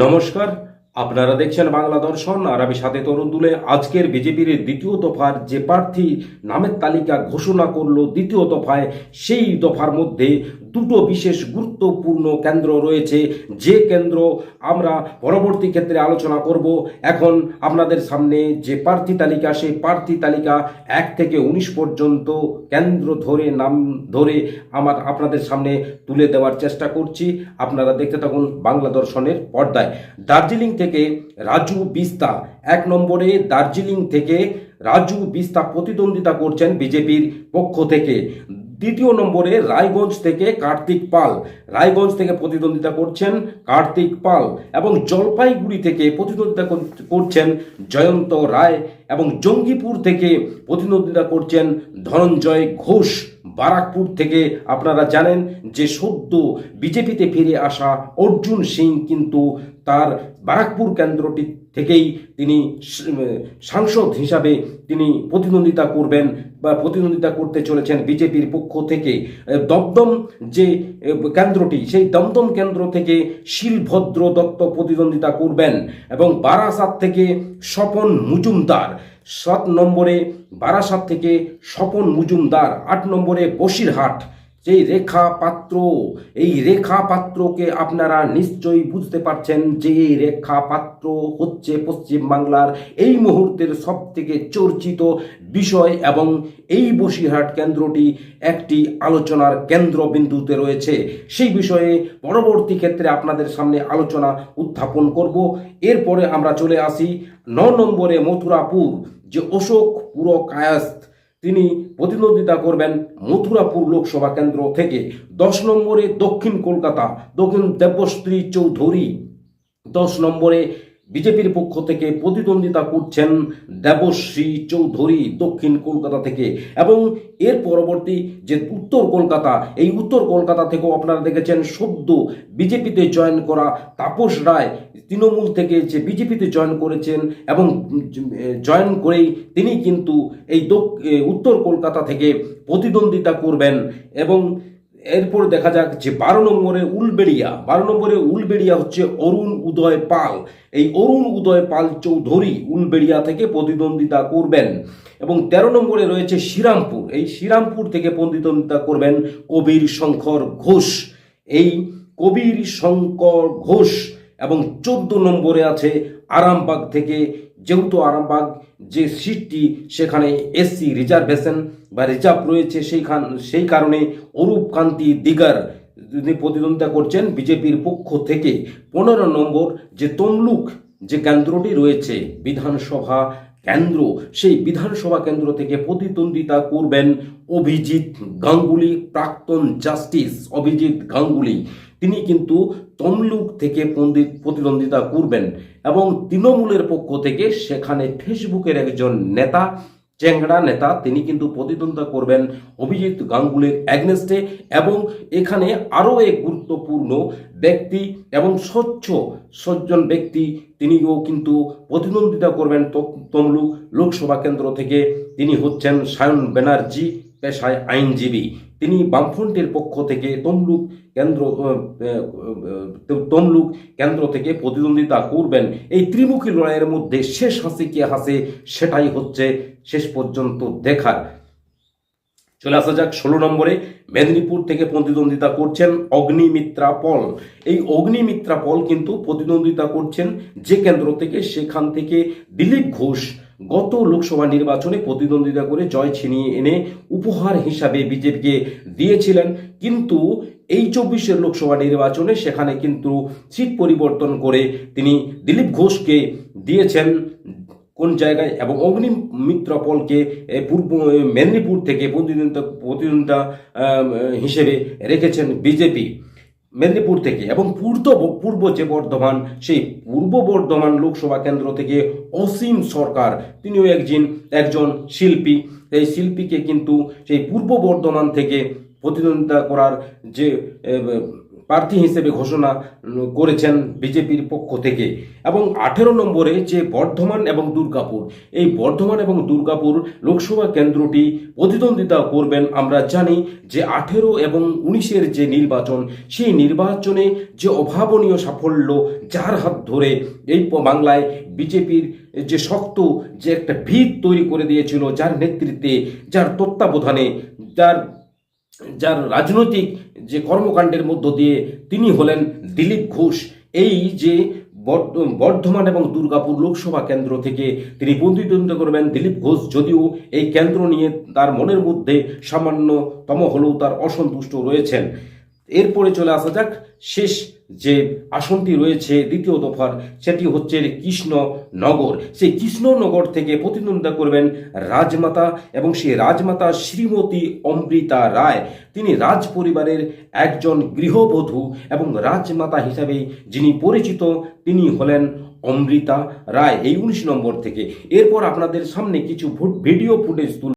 নমস্কার। আপনারা দেখছেন বাংলা দর্শন, আর আমি সাথে তরুণ দুলে। আজকের বিজেপির দ্বিতীয় দফার যে প্রার্থী নামের তালিকা ঘোষণা করল দ্বিতীয় দফায়, সেই দফার মধ্যে দুটো বিশেষ গুরুত্বপূর্ণ কেন্দ্র রয়েছে। যে কেন্দ্র আমরা পরবর্তী ক্ষেত্রে আলোচনা করব, এখন আপনাদের সামনে যে প্রার্থী তালিকা, সেই প্রার্থী তালিকা এক থেকে উনিশ পর্যন্ত কেন্দ্র ধরে, নাম ধরে আমার আপনাদের সামনে তুলে দেওয়ার চেষ্টা করছি। আপনারা দেখতে থাকুন বাংলা দর্শনের পর্দায়। দার্জিলিং থেকে রাজু বিস্তা, এক নম্বরে দার্জিলিং থেকে রাজু বিস্তা প্রতিদ্বন্দ্বিতা করছেন বিজেপির পক্ষ থেকে। দ্বিতীয় নম্বরে রায়গঞ্জ থেকে কার্তিক পাল। রায়গঞ্জ থেকে প্রতিদ্বন্দ্বিতা করছেন কার্তিক পাল এবং জলপাইগুড়ি থেকে প্রতিদ্বন্দ্বিতা কর- করছেন জয়ন্ত রায় এবং জঙ্গিপুর থেকে প্রতিদ্বন্দ্বিতা করছেন ধনঞ্জয় ঘোষ। বারাকপুর থেকে আপনারা জানেন যে সদ্য বিজেপিতে ফিরে আসা অর্জুন সিং কিন্তু তার বারাকপুর কেন্দ্রটি থেকেই তিনি সাংসদ হিসাবে তিনি প্রতিদ্বন্দ্বিতা করবেন বা প্রতিদ্বন্দ্বিতা করতে চলেছেন বিজেপির পক্ষ থেকে। দমদম যে কেন্দ্রটি, সেই দমদম কেন্দ্র থেকে শিলভদ্র দত্ত প্রতিদ্বন্দ্বিতা করবেন এবং বারাসাত থেকে স্বপন মুজুমদার সাত নম্বরে, বারাসাত থেকে স্বপন মুজুমদার আট নম্বরে বসিরহাট সেই রেখা পাত্র এই রেখা পাত্রকে আপনারা নিশ্চয়ই বুঝতে পারছেন যে এই রেখা পাত্র হচ্ছে পশ্চিম বাংলার এই মুহূর্তের সব থেকে চর্চিত বিষয় এবং এই বসিরহাট কেন্দ্রটি একটি আলোচনার কেন্দ্রবিন্দুতে রয়েছে। সেই বিষয়ে পরবর্তী ক্ষেত্রে আপনাদের সামনে আলোচনা উত্থাপন করব। এরপরে আমরা চলে আসি ন নম্বরে মথুরাপুর, যে অশোক পুর কায়াস্ত তিনি প্রতিদ্বন্দ্বিতা করবেন মথুরাপুর লোকসভা কেন্দ্র থেকে। দশ নম্বরে দক্ষিণ কলকাতা, দক্ষিণ দেবশ্রী চৌধুরী। দশ নম্বরে বিজেপির পক্ষ থেকে প্রতিদ্বন্দ্বিতা করছেন দেবশ্রী চৌধুরী দক্ষিণ কলকাতা থেকে। এবং এর পরবর্তী যে উত্তর কলকাতা, এই উত্তর কলকাতা থেকেও আপনারা দেখেছেন সদ্য বিজেপিতে জয়েন করা তাপস রায়, তৃণমূল থেকে যে বিজেপিতে জয়েন করেছেন এবং জয়েন করেই তিনি কিন্তু এই উত্তর কলকাতা থেকে প্রতিদ্বন্দ্বিতা করবেন। এবং এরপর দেখা যাক যে বারো নম্বরে উলবেড়িয়া, বারো নম্বরে উলবেড়িয়া হচ্ছে অরুণ উদয় পাল। এই অরুণ উদয় পাল চৌধুরী উলবেড়িয়া থেকে প্রতিদ্বন্দ্বিতা করবেন। এবং তেরো নম্বরে রয়েছে শ্রীরামপুর। এই শ্রীরামপুর থেকে প্রতিদ্বন্দ্বিতা করবেন কবির শঙ্কর ঘোষ। এই কবির শঙ্কর ঘোষ এবং চোদ্দ নম্বরে আছে আরামবাগ থেকে, যেহেতু আরামবাগ যে সিটটি সেখানে এসসি রিজার্ভেশন বা রিজার্ভ রয়েছে সেইখান, সেই কারণে অরূপ কান্তি দিগার তিনি প্রতিদ্বন্দ্বিতা করছেন বিজেপির পক্ষ থেকে। পনেরো নম্বর যে তমলুক যে কেন্দ্রটি রয়েছে, বিধানসভা কেন্দ্র, সেই বিধানসভা কেন্দ্র থেকে প্রতিদ্বন্দ্বিতা করবেন অভিজিৎ গাঙ্গুলি, প্রাক্তন জাস্টিস অভিজিৎ গাঙ্গুলি। তিনি কিন্তু তমলুক থেকে প্রতিদ্বন্দ্বিতা করবেন এবং তৃণমূলের পক্ষ থেকে সেখানে ফেসবুকের একজন নেতা চেংড়া নেতা, তিনি কিন্তু প্রতিদ্বন্দ্বিতা করবেন অভিজিৎ গাঙ্গুলির অ্যাগনেস্টে এবং এখানে আরও এক গুরুত্বপূর্ণ ব্যক্তি এবং স্বচ্ছ, সজ্জন ব্যক্তি, তিনিও কিন্তু প্রতিদ্বন্দ্বিতা করবেন তমলুক লোকসভা কেন্দ্র থেকে। তিনি হচ্ছেন সায়ন ব্যানার্জি, পেশায় আইনজীবী। তিনি বামফ্রন্টের পক্ষ থেকে তমলুক কেন্দ্র তমলুক কেন্দ্র থেকে প্রতিদ্বন্দ্বিতা করবেন। এই ত্রিমুখী লড়াইয়ের মধ্যে শেষ হাসি কে হাসে সেটাই হচ্ছে শেষ পর্যন্ত দেখার। চলে আসা যাক ষোলো নম্বরে, মেদিনীপুর থেকে প্রতিদ্বন্দ্বিতা করছেন অগ্নিমিত্রা পল। এই অগ্নিমিত্রা পল কিন্তু প্রতিদ্বন্দ্বিতা করছেন যে কেন্দ্র থেকে সেখান থেকে দিলীপ ঘোষ গত লোকসভা নির্বাচনে প্রতিদ্বন্দ্বিতা করে জয় ছিনিয়ে এনে উপহার হিসাবে বিজেপিকে দিয়েছিলেন। কিন্তু এই চব্বিশের লোকসভা নির্বাচনে সেখানে কিন্তু সিট পরিবর্তন করে তিনি দিলীপ ঘোষকে দিয়েছেন। কোন জায়গায়? এবং অগ্নিমিত্র পলকে পূর্ব মেদিনীপুর থেকে প্রতিদ্বন্দ্বিতা প্রতিদ্বন্দ্বিতা হিসেবে রেখেছেন বিজেপি। মেদিনীপুর থেকে এবং পূর্ব পূর্ব যে বর্ধমান, সেই পূর্ব বর্ধমান লোকসভা কেন্দ্র থেকে অসীম সরকার, তিনিও একজন একজন শিল্পী। এই শিল্পীকে কিন্তু সেই পূর্ব বর্ধমান থেকে প্রতিদ্বন্দ্বিতা করার যে প্রার্থী হিসেবে ঘোষণা করেছেন বিজেপির পক্ষ থেকে। এবং আঠেরো নম্বরে যে বর্ধমান এবং দুর্গাপুর, এই বর্ধমান এবং দুর্গাপুর লোকসভা কেন্দ্রটি প্রতিদ্বন্দ্বিতা করবেন আমরা জানি যে আঠেরো এবং উনিশের যে নির্বাচন, সেই নির্বাচনে যে অভাবনীয় সাফল্য যার হাত ধরে এই বাংলায় বিজেপির যে শক্ত যে একটা ভিত তৈরি করে দিয়েছিল, যার নেতৃত্বে, যার তত্ত্বাবধানে, যার যার রাজনৈতিক যে কর্মকাণ্ডের মধ্য দিয়ে তিনি হলেন দিলীপ ঘোষ। এই যে বর্ধ- বর্ধমান এবং দুর্গাপুর লোকসভা কেন্দ্র থেকে তিনি প্রতিদ্বন্দ্বিতা করবেন দিলীপ ঘোষ, যদিও এই কেন্দ্র নিয়ে তার মনের মধ্যে সামান্যতম হলেও তার অসন্তুষ্ট রয়েছেন। এরপরে চলে আসা যাক, শেষ যে আসনটি রয়েছে দ্বিতীয় দফার, সেটি হচ্ছে কৃষ্ণনগর। সেই কৃষ্ণনগর থেকে প্রতিদ্বন্দ্বিতা করবেন রাজমাতা এবং সেই রাজমাতা শ্রীমতী অমৃতা রায়। তিনি রাজ পরিবারের একজন গৃহবধূ এবং রাজমাতা হিসাবে যিনি পরিচিত, তিনি হলেন অমৃতা রায় এই উনিশ নম্বর থেকে। এরপর আপনাদের সামনে কিছু ভিডিও ফুটেজ তুল